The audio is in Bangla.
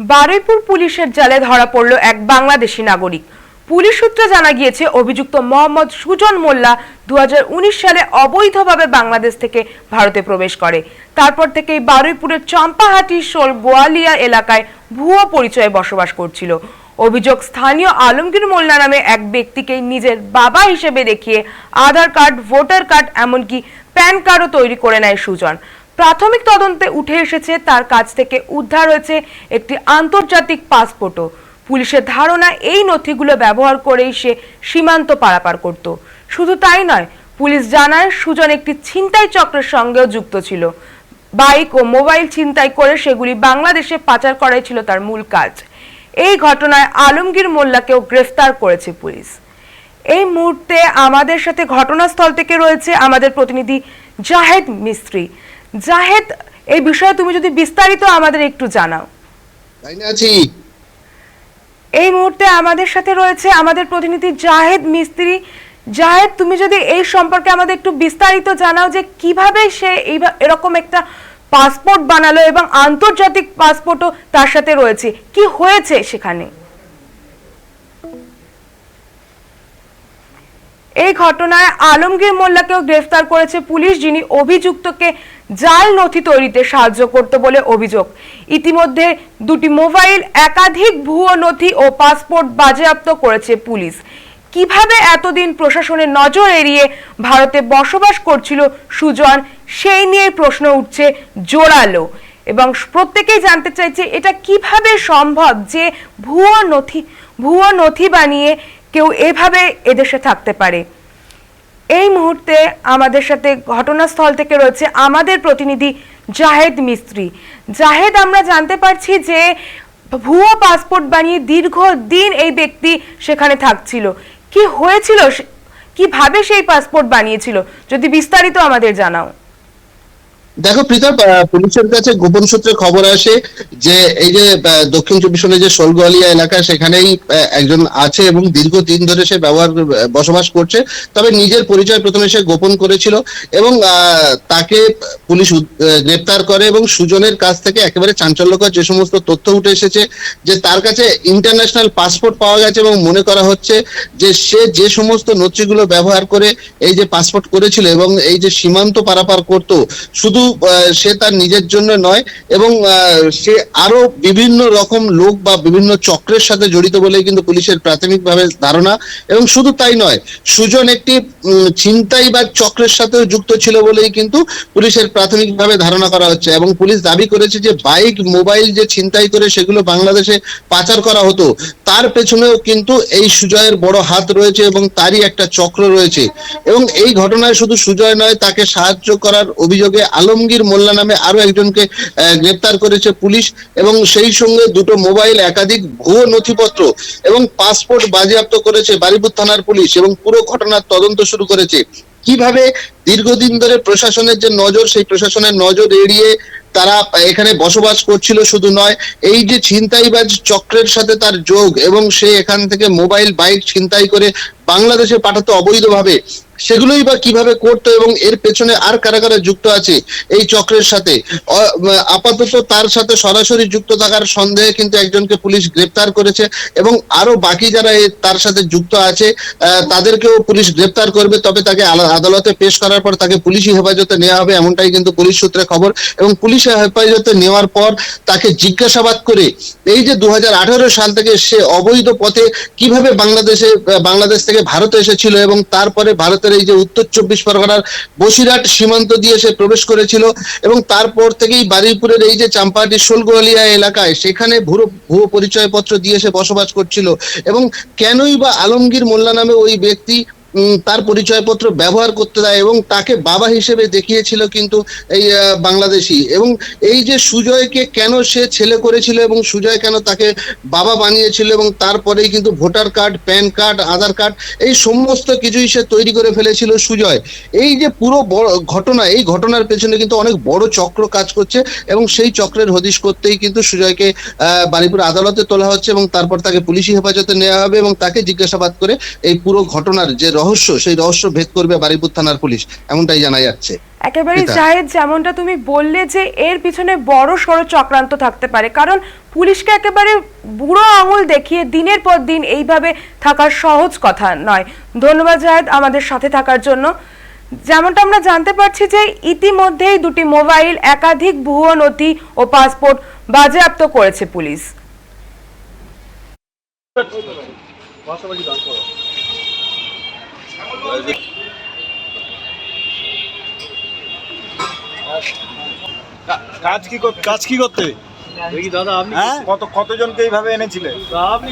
বারুইপুর পুলিশের জালে ধরা পড়ল এক বাংলাদেশি নাগরিক। পুলিশ সূত্রে জানা গিয়েছে, অভিযুক্ত মোহাম্মদ সুজন মোল্লা দুহাজার উনিশ সালে অবৈধভাবে বাংলাদেশ থেকে ভারতে প্রবেশ করে। তারপর থেকেই বারুইপুরের চম্পাহাটি শোল গোয়ালিয়া এলাকায় ভুয়ো পরিচয়ে বসবাস করছিল। অভিযোগ, স্থানীয় আলমগীর মোল্লা নামে এক ব্যক্তিকে নিজের বাবা হিসেবে দেখিয়ে আধার কার্ড, ভোটার কার্ড, এমনকি প্যান কার্ডও তৈরি করে নেয় সুজন। প্রাথমিক তদন্তে উঠে এসেছে, তার কাছ থেকে উদ্ধার হয়েছে একটি আন্তর্জাতিক পাসপোর্টও। পুলিশের ধারণা, এই নথিগুলো ব্যবহার করেই সে সীমান্ত পারাপার করত। শুধু তাই নয়, পুলিশ জানায় সুজন একটি ছিনতাই চক্রের সঙ্গেও যুক্ত ছিল। বাইক ও মোবাইল ছিনতাই করে সেগুলি বাংলাদেশে পাচার করাই ছিল তার মূল কাজ। এই ঘটনায় আলমগীর মোল্লাকেও গ্রেফতার করেছে পুলিশ। এই মুহূর্তে আমাদের সাথে ঘটনাস্থল থেকে রয়েছে আমাদের প্রতিনিধি জাহেদ মিস্ত্রি। জাহেদ এই বিষয়ে তুমি যদি বিস্তারিত আমাদের একটু জানাও। এই মুহূর্তে আমাদের সাথে রয়েছে আমাদের প্রতিনিধি জাহেদ মিস্ত্রি। জাহেদ তুমি যদি এই সম্পর্কে আমাদের একটু বিস্তারিত জানাও যে কীভাবে সে এই এরকম একটা পাসপোর্ট বানালো এবং আন্তর্জাতিক পাসপোর্টও তার সাথে রয়েছে। কি হয়েছে সেখানে? এই ঘটনায় আলমগীর মোল্লাকেও গ্রেফতার করেছে পুলিশ, যিনি অভিযুক্তকে জাল নথি তৈরিতে সাহায্য করত বলে অভিযোগ। ইতিমধ্যে দুটি মোবাইল, একাধিক ভুয়ো নথি ও পাসপোর্ট বাজেয়াপ্ত করেছে পুলিশ। কীভাবে এতদিন প্রশাসনের নজর এড়িয়ে ভারতে বসবাস করছিল সুজন, সেই নিয়ে প্রশ্ন উঠছে জোরালো। এবং প্রত্যেকেই জানতে চাইছে, এটা কীভাবে সম্ভব যে ভুয়ো নথি ভুয়ো নথি বানিয়ে কেউ এভাবে এদেশে থাকতে পারে। এই মুহূর্তে আমাদের সাথে ঘটনাস্থল থেকে রয়েছে আমাদের প্রতিনিধি জাহেদ মিস্ত্রি। জাহেদ, আমরা জানতে পারছি যে ভুয়ো পাসপোর্ট বানিয়ে দীর্ঘদিন এই ব্যক্তি সেখানে থাকছিল। কি হয়েছিল? কীভাবে সেই পাসপোর্ট বানিয়েছিল? যদি বিস্তারিত আমাদের জানাও। দেখো প্রীতম পুলিশের কাছে গোপন সূত্রে খবর আসে যে এই যে দক্ষিণ চব্বিশ পরগনার যে শোলগোয়ালিয়া এলাকা, সেখানেই একজন আছে এবং দীর্ঘদিন ধরে সে ব্যবহার বসবাস করছে। তবে নিজের পরিচয় প্রথমে সে গোপন করেছিল এবং তাকে পুলিশ গ্রেপ্তার করে এবং সুজনের কাছ থেকে একেবারে চাঞ্চল্যকর যে সমস্ত তথ্য উঠে এসেছে, যে তার কাছে ইন্টারন্যাশনাল পাসপোর্ট পাওয়া গেছে এবং মনে করা হচ্ছে যে সে যে সমস্ত নথিগুলো ব্যবহার করে এই যে পাসপোর্ট করেছিল এবং এই যে সীমান্ত পারাপার করত, শুধু সে তার নিজের জন্য নয় এবং সে আরও বিভিন্ন রকম লোক বা বিভিন্ন চক্রের সাথে জড়িত বলেই কিন্তু পুলিশের প্রাথমিকভাবে ধারণা এবং শুধু তাই নয় সুজন একটি উম, ছিনতাই বা চক্রের সাথেও যুক্ত ছিল বলেই কিন্তু পুলিশের প্রাথমিকভাবে ধারণা করা হচ্ছে এবং পুলিশ দাবি করেছে যে বাইক মোবাইল যে ছিনতাই করে সেগুলো বাংলাদেশে পাচার করা হতো তার পেছনেও কিন্তু এই সুজয়ের বড় হাত রয়েছে এবং তারই একটা চক্র রয়েছে এবং এই ঘটনায় শুধু সুজয় নয় তাকে সাহায্য করার অভিযোগে আলমগীর মোল্লা নামে আরও একজনকে গ্রেপ্তার করেছে পুলিশ এবং সেই সঙ্গে দুটো মোবাইল, একাধিক ভুয়ো নথিপত্র এবং পাসপোর্ট বাজেয়াপ্ত করেছে বারিপুর থানার পুলিশ এবং পুরো ঘটনার তদন্ত শুরু করেছে। কীভাবে দীর্ঘদিন ধরে প্রশাসনের যে নজর, সেই প্রশাসনের নজর এড়িয়ে তারা এখানে বসবাস করছিল শুধু নয়, এই যে ছিনতাইবাজ চক্রের সাথে তার যোগ এবং সে এখান থেকে মোবাইল, বাইক ছিনতাই করে বাংলাদেশে পাঠাতো অবৈধভাবে সেগুলোই বা কীভাবে করতো এবং এর পেছনে আর কারা কারা যুক্ত আছে এই চক্রের সাথে? আপাতত তার সাথে সরাসরি যুক্ত থাকার সন্দেহে কিন্তু একজনকে পুলিশ গ্রেপ্তার করেছে এবং আরও বাকি যারা তার সাথে যুক্ত আছে তাদেরকেও পুলিশ গ্রেপ্তার করবে। তবে তাকে আদালতে পেশ করার পর তাকে পুলিশি হেফাজতে নেওয়া হবে এমনটাই কিন্তু পুলিশ সূত্রে খবর এবং পুলিশ হেফাজতে নেওয়ার পর তাকে জিজ্ঞাসাবাদ করে এই যে দু হাজার আঠারো সাল থেকে সে অবৈধ পথে কীভাবে বাংলাদেশে বাংলাদেশ থেকে ভারতে এসেছিল এবং তারপরে ভারতের এই যে উত্তর চব্বিশ পরগনার বসিরহাট সীমান্ত দিয়ে সে প্রবেশ করেছিল এবং তারপর থেকেই বারুইপুরের এই যে চাম্পাহাটি শোলগোয়ালিয়া এলাকায় সেখানে ভুয়ো ভুয়ো পরিচয়পত্র দিয়ে সে বসবাস করছিল। এবং কেনই বা আলমগীর মোল্লা নামে ওই ব্যক্তি তার পরিচয়পত্র ব্যবহার করতে দেয় এবং তাকে বাবা হিসেবে দেখিয়েছিল কিন্তু এই বাংলাদেশি। এবং এই যে সুজয়কে কেন সে ছেলে করেছিল এবং সুজয় কেন তাকে বাবা বানিয়েছিল এবং তারপরেই কিন্তু voter card, PAN card, Aadhaar card, এই সমস্ত কিছুই সে তৈরি করে ফেলেছিল সুজয়। এই যে পুরো ঘটনা, এই ঘটনার পেছনে কিন্তু অনেক বড় চক্র কাজ করছে এবং সেই চক্রের হদিশ করতেই কিন্তু সুজয়কে বারুইপুর আদালতে তোলা হচ্ছে এবং তারপর তাকে পুলিশি হেফাজতে নেওয়া হবে এবং তাকে জিজ্ঞাসাবাদ করে এই পুরো ঘটনার যে রহস্য রহস্য সেই রহস্য ভেদ করবে বারিপুর থানার পুলিশ এমনটাই জানা যাচ্ছে। একেবারে জাহেদ যেমনটা তুমি বললে যে এর পিছনে বড় সড়ো চক্রান্ত থাকতে পারে কারণ পুলিশকে একেবারে বুড়ো আঙুল দেখিয়ে দিনের পর দিন এইভাবে থাকার সহজ কথা নয়। ধন্যবাদ জাহেদ আমাদের সাথে থাকার জন্য। যেমনটা আমরা জানতে পারছি যে ইতিমধ্যেই দুটি মোবাইল একাধিক ভুয়ো নথি ও পাসপোর্ট বাজেয়াপ্ত করেছে পুলিশ। কাজ কি কাজ কি করতে? দেখি দাদা আপনি হ্যাঁ? কত কতজনকে এইভাবে এনেছিলেন আপনি